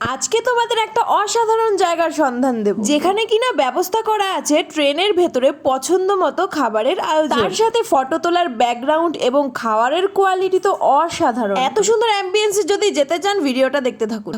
আজকে তোমাদের একটা অসাধারণ জায়গার সন্ধান দেব। যেখানে কিনা ব্যবস্থা করা আছে ট্রেনের ভেতরে পছন্দ মতো খাবারের আয়োজন। তার সাথে ফটো তোলার ব্যাকগ্রাউন্ড এবং খাবারের কোয়ালিটি তো অসাধারণ। এত সুন্দর অ্যাম্বিয়েন্স যদি যেতে চান, ভিডিওটা দেখতে থাকুন।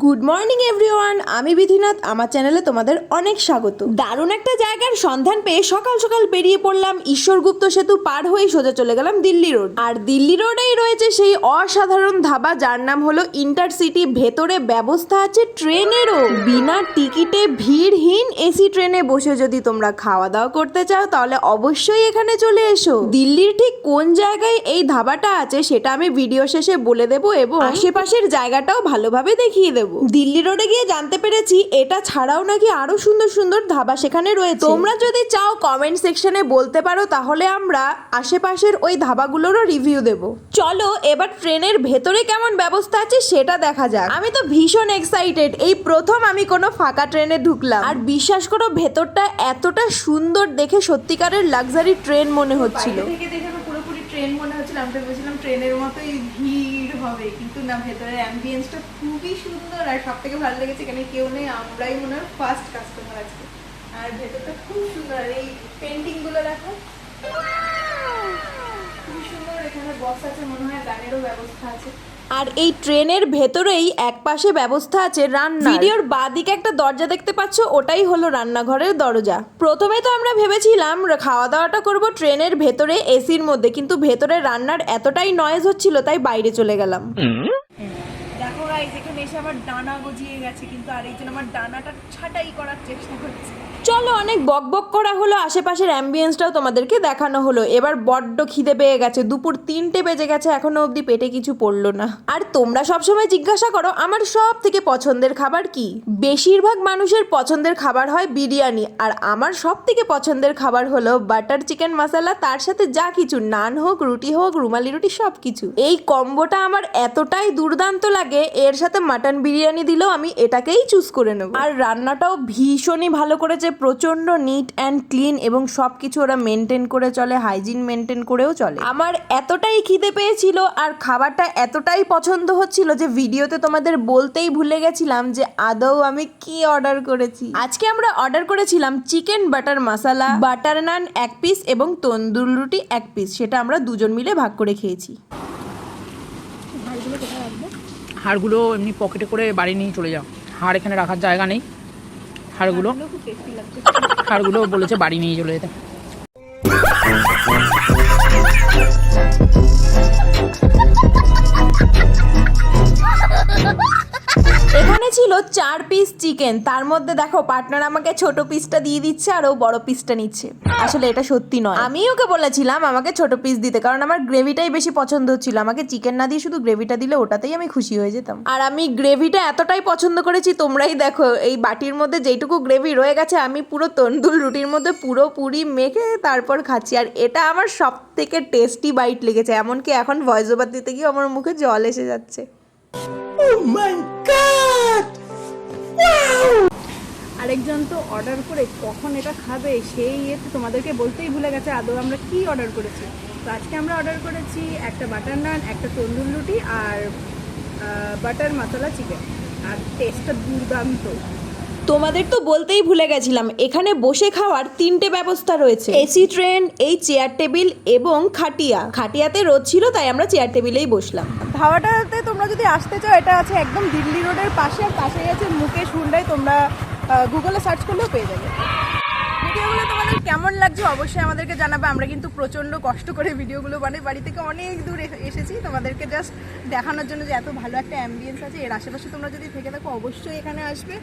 গুড মর্নিং এভরিওয়ান আমি বিধিনাথ। আমার চ্যানেলে তোমাদের অনেক স্বাগত। দারুণ একটা জায়গার সন্ধান পেয়ে সকাল সকাল বেরিয়ে পড়লাম ঈশ্বরগুপ্ত সেতু পার হয়ে সোজা চলে গেলাম দিল্লি রোড আর দিল্লি রোডেই রয়েছে সেই অসাধারণ ধাবা যার নাম হলো ইন্টারসিটি ভেতরে ব্যবস্থা আছে ট্রেনেরও। বিনা টিকিটে ভিড়হীন এসি ট্রেনে বসে যদি তোমরা খাওয়া দাওয়া করতে চাও তাহলে অবশ্যই এখানে চলে এসো। দিল্লির ঠিক কোন জায়গায় এই ধাবাটা আছে সেটা আমি ভিডিও শেষে বলে দেবো এবং আশেপাশের জায়গাটাও ভালোভাবে দেখিয়ে দেবো। দিল্লি রোডে গিয়ে জানতে পেরেছি এটা ছাড়াও নাকি আরও সুন্দর সুন্দর ধাবা সেখানে রয়েছে। তোমরা যদি চাও কমেন্ট সেকশনে বলতে পারো তাহলে আমরা আশেপাশের ওই ধাবাগুলোরও রিভিউ দেব। চলো এবার ট্রেনের ভেতরে কেমন ব্যবস্থা আছে সেটা দেখা যাক। আমি তো ভীষণ এক্সাইটেড এই প্রথম আমি কোনো ফাঁকা ট্রেনে ঢুকলাম। আর বিশ্বাস করো ভেতরটা এতটা সুন্দর দেখে সত্যিকারের লাক্সারি ট্রেন মনে হচ্ছিল। থেকে দেখে পুরোপুরি ট্রেন মনে হচ্ছিল আমি তো ভেবেছিলাম ট্রেনের মতোই ভিড় হবে, কিন্তু না, ভেতরের অ্যাম্বিয়েন্সটা খুবই সুন্দর আর সব থেকে ভালো লেগেছে এখানে কেউ নেই, আমরাই মনে হয় ফার্স্ট কাস্টমার আজকে। আর ভেতরটা খুব সুন্দর, আর এই পেন্টিংগুলো দেখো। খুবই সুন্দর, এখানে বস আছে, মনে হয় গানেরও ব্যবস্থা আছে। আর এই ট্রেনের ভেতরেই একপাশে ব্যবস্থা আছে রান্না ভিডিওর বাদিকে একটা দরজা দেখতে পাচ্ছ ওটাই হলো রান্নাঘরের দরজা। প্রথমে তো আমরা ভেবেছিলাম খাওয়া দাওয়াটা করব ট্রেনের ভেতরে এসির মধ্যে কিন্তু ভেতরে রান্নার এতটাই নয়েজ হচ্ছিল তাই বাইরে চলে গেলাম। দেখো গাইজ এখানে এসে আমার ডানা গজিয়ে গেছে কিন্তু আর আরেকজন আমার ডানাটা ছাটাই করার চেষ্টা করছে। চলো অনেক বক বক করা হলো, আশেপাশের অ্যাম্বিয়েন্সটাও তোমাদেরকে দেখানো হলো। এবার বড্ড খিদে পেয়ে গেছে, দুপুর তিনটে বেজে গেছে, এখনও অবধি পেটে কিছু পড়ল না। আর তোমরা সবসময় জিজ্ঞাসা করো, আমার সব থেকে পছন্দের খাবার কি? বেশিরভাগ মানুষের পছন্দের খাবার হয় বিরিয়ানি, আর আমার সব থেকে পছন্দের খাবার হলো বাটার চিকেন মশলা তার সাথে যা কিছু নান হোক, রুটি হোক, রুমালি রুটি সব কিছু এই কম্বোটা আমার এতটাই দুর্দান্ত লাগে, এর সাথে মাটন বিরিয়ানি দিলেও আমি এটাকেই চুজ করে নেব। আর রান্নাটাও ভীষণই ভালো করেছে প্রচণ্ড নিট অ্যান্ড ক্লিন এবং সব কিছু ওরা মেনটেন করে চলে হাইজিন মেনটেন করেও চলে। আমার এতটাই খিদে পেয়েছিল আর খাবারটা এতটাই পছন্দ হচ্ছিল যে ভিডিওতে তোমাদের বলতেই ভুলে গেছিলাম যে আদৌ আমি কি অর্ডার করেছি। আজকে আমরা অর্ডার করেছিলাম chicken butter masala butter naan এক পিস এবং তন্দুর রুটি এক পিস সেটা আমরা দুজন মিলে ভাগ করে খেয়েছি। হাড়গুলো এমনি পকেটে করে বাড়ি নিয়ে চলে যাও। হাড় এখানে রাখার জায়গা নেই। হাড়গুলো হাড়গুলো বলেছে বাড়ি নিয়ে চলে যেতে। এখানে ছিল চার পিস চিকেন তার মধ্যে দেখো পার্টনার আমাকে ছোট পিসটা দিয়ে দিচ্ছে আর ও বড় পিসটা নিচ্ছে। আসলে এটা সত্যি নয়। আমি ওকে বলেছিলাম আমাকে ছোট পিস দিতে, কারণ আমার গ্রেভিটাই বেশি পছন্দ হচ্ছিল আমাকে চিকেন না দিয়ে শুধু গ্রেভিটা দিলে ওটাতেই আমি খুশি হয়ে যেতাম। আর আমি গ্রেভিটা এতটাই পছন্দ করেছি, তোমরাই দেখো, এই বাটির মধ্যে যেইটুকু গ্রেভি রয়ে গেছে, আমি পুরো তন্দুল রুটির মধ্যে পুরোপুরি মেখে তারপর খাচ্ছি। আর এটা আমার সব থেকে টেস্টি বাইট লেগেছে, এমনকি এখন ভয়েস ওভার দিতে গিয়ে আমার মুখে জল এসে যাচ্ছে। আরেকজন তো অর্ডার করে কখন এটা খাবে, সেই ইয়েতে তোমাদেরকে বলতেই ভুলে গেছে, আদৌ আমরা কি অর্ডার করেছি? তো আজকে আমরা অর্ডার করেছি একটা বাটার নান একটা তন্দুর রুটি আর বাটার মশলা চিকেন আর টেস্টটা দুর্দান্ত। তোমাদের তো বলতেই ভুলে গেছিলাম এখানে বসে খাওয়ার তিনটে ব্যবস্থা রয়েছে। এসি ট্রেন এই চেয়ার টেবিল এবং খাটিয়া। খাটিয়াতে রোদ ছিল তাই আমরা চেয়ার টেবিলেই বসলাম। ধাওয়াটাতে তোমরা যদি আসতে চাও এটা আছে একদম দিল্লি রোডের পাশে আর পাশেই আছে মুকেশ হুন্ডাই তোমরা গুগলে সার্চ করলেও পেয়ে যাবে। ভিডিওগুলো তোমাদের কেমন লাগছে অবশ্যই আমাদেরকে জানাবে। আমরা কিন্তু প্রচণ্ড কষ্ট করে ভিডিওগুলো বানাই। বাড়ি থেকে অনেক দূর এসে- এসেছি। তোমাদেরকে জাস্ট দেখানোর জন্য যে এত ভালো একটা অ্যাম্বিয়েন্স আছে। এর আশেপাশে তোমরা যদি থেকে থাকো, অবশ্যই এখানে আসবে।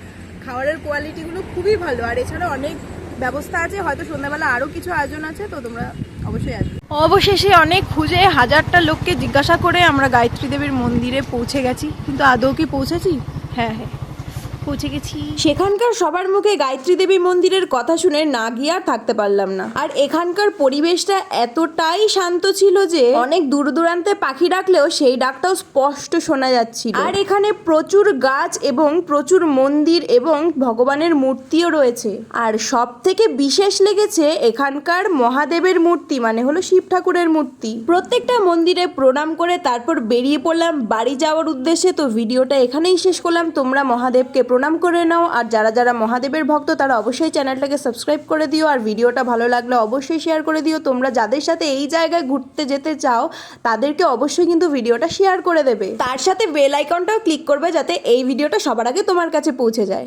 খাবারের কোয়ালিটিগুলো খুবই ভালো। আর এছাড়া অনেক ব্যবস্থা আছে। হয়তো সন্ধ্যাবেলা আরও কিছু আয়োজন আছে, তো তোমরা অবশ্যই আসবে। অবশেষে অনেক খুঁজে হাজারটা লোককে জিজ্ঞাসা করে আমরা গায়ত্রী দেবীর মন্দিরে পৌঁছে গেছি। কিন্তু আদৌ কি পৌঁছেছি? হ্যাঁ হ্যাঁ। পৌঁছে গেছি। সেখানকার সবার মুখে গায়ত্রী দেবী মন্দিরের কথা শুনে না গিয়ে আর থাকতে পারলাম না। আর এখানকার পরিবেশটা এতটাই শান্ত ছিল যে অনেক দূর দূরান্তে পাখি ডাকলেও সেই ডাকটাও স্পষ্ট শোনা যাচ্ছিল। আর এখানে প্রচুর গাছ এবং প্রচুর মন্দির এবং ভগবানের মূর্তিও রয়েছে। আর সব থেকে বিশেষ লেগেছে এখানকার মহাদেবের মূর্তি মানে হলো শিব ঠাকুরের মূর্তি। প্রত্যেকটা মন্দিরে প্রণাম করে তারপর বেরিয়ে পড়লাম। বাড়ি যাওয়ার উদ্দেশ্যে তো ভিডিওটা এখানেই শেষ করলাম। তোমরা মহাদেবকে প্রণাম করে নাও। আর যারা যারা মহাদেবের ভক্ত, তারা অবশ্যই চ্যানেলটাকে সাবস্ক্রাইব করে দিও। আর ভিডিওটা ভালো লাগলে অবশ্যই শেয়ার করে দিও। তোমরা যাদের সাথে এই জায়গায় ঘুরতে যেতে চাও, তাদেরকে অবশ্যই কিন্তু ভিডিওটা শেয়ার করে দেবে। তার সাথে বেল আইকনটাও ক্লিক করবে যাতে এই ভিডিওটা সবার আগে তোমার কাছে পৌঁছে যায়।